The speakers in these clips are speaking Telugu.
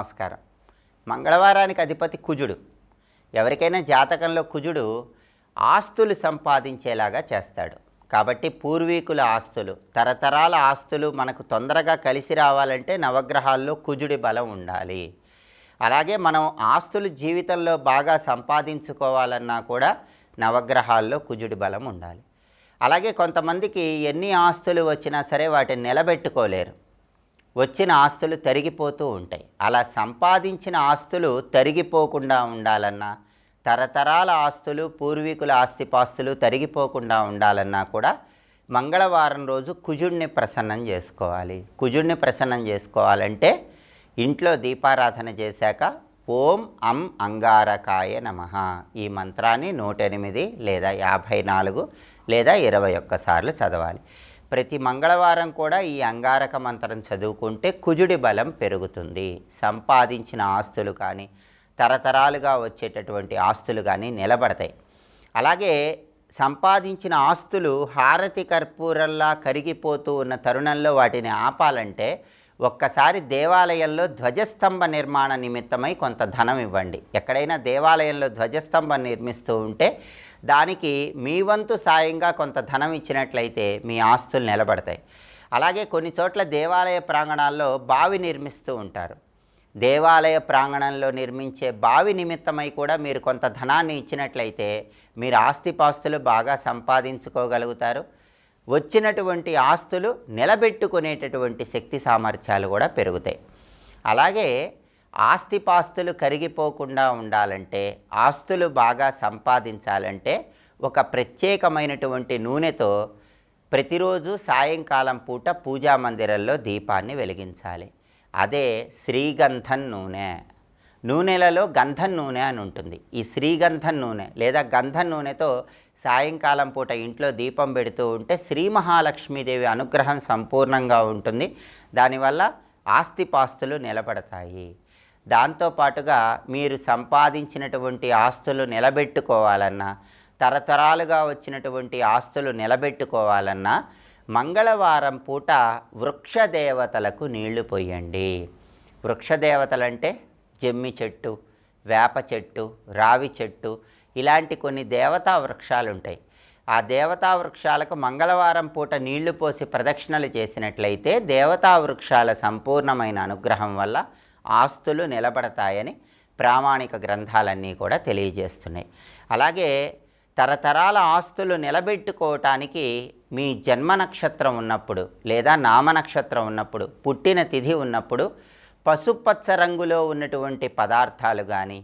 నమస్కారం. మంగళవారానికి అధిపతి కుజుడు. ఎవరికైనా జాతకంలో కుజుడు ఆస్తులు సంపాదించేలాగా చేస్తాడు. కాబట్టి పూర్వీకుల ఆస్తులు తరతరాల ఆస్తులు మనకు తొందరగా కలిసి రావాలంటే నవగ్రహాల్లో కుజుడి బలం ఉండాలి. అలాగే మనం ఆస్తులు జీవితంలో బాగా సంపాదించుకోవాలన్నా కూడా నవగ్రహాల్లో కుజుడి బలం ఉండాలి. అలాగే కొంతమందికి ఎన్ని ఆస్తులు వచ్చినా సరే వాటిని నిలబెట్టుకోలేరు. వచ్చిన ఆస్తులు తరిగిపోతూ ఉంటాయి. అలా సంపాదించిన ఆస్తులు తరిగిపోకుండా ఉండాలన్నా తరతరాల ఆస్తులు పూర్వీకుల ఆస్తిపాస్తులు తరిగిపోకుండా ఉండాలన్నా కూడా మంగళవారం రోజు కుజుడిని ప్రసన్నం చేసుకోవాలి. కుజుడిని ప్రసన్నం చేసుకోవాలంటే ఇంట్లో దీపారాధన చేశాక ఓం అం అంగారకాయ నమ ఈ మంత్రాన్ని నూట ఎనిమిది లేదా యాభై నాలుగు లేదా ఇరవై ఒక్కసార్లు చదవాలి. ప్రతి మంగళవారం కూడా ఈ అంగారక మంత్రం చదువుకుంటే కుజుడి బలం పెరుగుతుంది. సంపాదించిన ఆస్తులు కానీ తరతరాలుగా వచ్చేటటువంటి ఆస్తులు కానీ నిలబడతాయి. అలాగే సంపాదించిన ఆస్తులు హారతి కర్పూరంలా కరిగిపోతూ ఉన్న తరుణంలో వాటిని ఆపాలంటే ఒక్కసారి దేవాలయంలో ధ్వజస్తంభ నిర్మాణ నిమిత్తమై కొంత ధనం ఇవ్వండి. ఎక్కడైనా దేవాలయంలో ధ్వజస్తంభం నిర్మిస్తూ ఉంటే దానికి మీ వంతు సాయంగా కొంత ధనం ఇచ్చినట్లయితే మీ ఆస్తులు నిలబడతాయి. అలాగే కొన్ని చోట్ల దేవాలయ ప్రాంగణాల్లో బావి నిర్మిస్తూ ఉంటారు. దేవాలయ ప్రాంగణంలో నిర్మించే బావి నిమిత్తమై కూడా మీరు కొంత ధనాన్ని ఇచ్చినట్లయితే మీరు ఆస్తిపాస్తులు బాగా సంపాదించుకోగలుగుతారు. వచ్చినటువంటి ఆస్తులు నిలబెట్టుకునేటటువంటి శక్తి సామర్థ్యాలు కూడా పెరుగుతాయి. అలాగే ఆస్తిపాస్తులు కరిగిపోకుండా ఉండాలంటే ఆస్తులు బాగా సంపాదించాలంటే ఒక ప్రత్యేకమైనటువంటి నూనెతో ప్రతిరోజు సాయంకాలం పూట పూజా మందిరంలో దీపాన్ని వెలిగించాలి. అదే శ్రీగంధం నూనె. నూనెలలో గంధం నూనె అని ఉంటుంది. ఈ శ్రీగంధం నూనె లేదా గంధం నూనెతో సాయంకాలం పూట ఇంట్లో దీపం పెడుతూ ఉంటే శ్రీ మహాలక్ష్మీదేవి అనుగ్రహం సంపూర్ణంగా ఉంటుంది. దానివల్ల ఆస్తిపాస్తులు నిలబడతాయి. దాంతోపాటుగా మీరు సంపాదించినటువంటి ఆస్తులు నిలబెట్టుకోవాలన్నా తరతరాలుగా వచ్చినటువంటి ఆస్తులు నిలబెట్టుకోవాలన్నా మంగళవారం పూట వృక్షదేవతలకు నీళ్ళు పోయండి. వృక్షదేవతలంటే జమ్మి చెట్టు వేప చెట్టు రావి చెట్టు ఇలాంటి కొన్ని దేవతా వృక్షాలు ఉంటాయి ఆ దేవతా వృక్షాలకు మంగళవారం పూట నీళ్ళు పోసి ప్రదక్షిణలు చేసినట్లయితే దేవతా వృక్షాల సంపూర్ణమైన అనుగ్రహం వల్ల ఆస్తులు నిలబడతాయని ప్రామాణిక గ్రంథాలన్నీ కూడా తెలియజేస్తున్నాయి. అలాగే తరతరాల ఆస్తులు నిలబెట్టుకోవటానికి మీ జన్మ నక్షత్రం ఉన్నప్పుడు లేదా నామ నక్షత్రం ఉన్నప్పుడు పుట్టిన తిథి ఉన్నప్పుడు పసుపచ్చ రంగులో ఉన్నటువంటి పదార్థాలు కానీ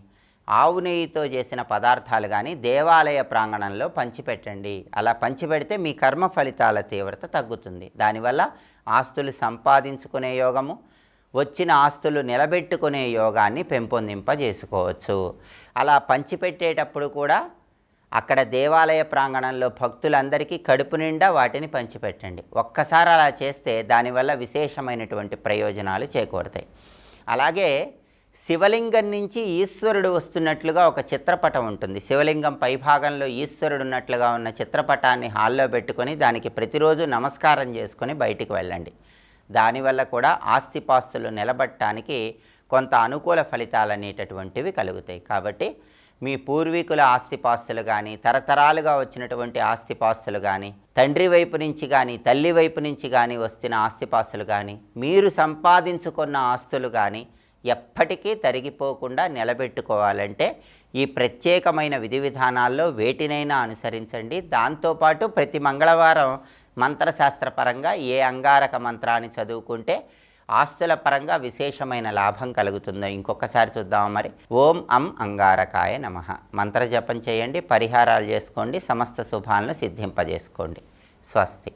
ఆవు నెయ్యితో చేసిన పదార్థాలు కానీ దేవాలయ ప్రాంగణంలో పంచిపెట్టండి. అలా పంచిపెడితే మీ కర్మ ఫలితాల తీవ్రత తగ్గుతుంది. దానివల్ల ఆస్తులు సంపాదించుకునే యోగము వచ్చిన ఆస్తులు నిలబెట్టుకునే యోగాన్ని పెంపొందింపజేసుకోవచ్చు. అలా పంచిపెట్టేటప్పుడు కూడా అక్కడ దేవాలయ ప్రాంగణంలో భక్తులందరికీ కడుపు నిండా వాటిని పంచిపెట్టండి. ఒక్కసారి అలా చేస్తే దానివల్ల విశేషమైనటువంటి ప్రయోజనాలు చేకూడతాయి అలాగే శివలింగం నుంచి ఈశ్వరుడు వస్తున్నట్లుగా ఒక చిత్రపటం ఉంటుంది. శివలింగం పైభాగంలో ఈశ్వరుడు ఉన్నట్లుగా ఉన్న చిత్రపటాన్ని హాల్లో పెట్టుకొని దానికి ప్రతిరోజు నమస్కారం చేసుకొని బయటికి వెళ్ళండి. దానివల్ల కూడా ఆస్తిపాస్తులు నిలబట్టడానికి కొంత అనుకూల ఫలితాలు అనేటటువంటివి కలుగుతాయి. కాబట్టి మీ పూర్వీకుల ఆస్తిపాస్తులు కానీ తరతరాలుగా వచ్చినటువంటి ఆస్తిపాస్తులు కానీ తండ్రి వైపు నుంచి కానీ తల్లి వైపు నుంచి కానీ వస్తున్న ఆస్తిపాస్తులు కానీ మీరు సంపాదించుకున్న ఆస్తులు కానీ ఎప్పటికీ తరిగిపోకుండా నిలబెట్టుకోవాలంటే ఈ ప్రత్యేకమైన విధి విధానాల్లో వేటినైనా అనుసరించండి. దాంతోపాటు ప్రతి మంగళవారం మంత్రశాస్త్రపరంగా ఏ అంగారక మంత్రాన్ని చదువుకుంటే ఆస్తుల పరంగా విశేషమైన లాభం కలుగుతుందో ఇంకొకసారి చూద్దాం మరి. ఓం అం అంగారకాయ నమ. మంత్రజపం చేయండి పరిహారాలు చేసుకోండి సమస్త శుభాలను సిద్ధింపజేసుకోండి. స్వస్తి.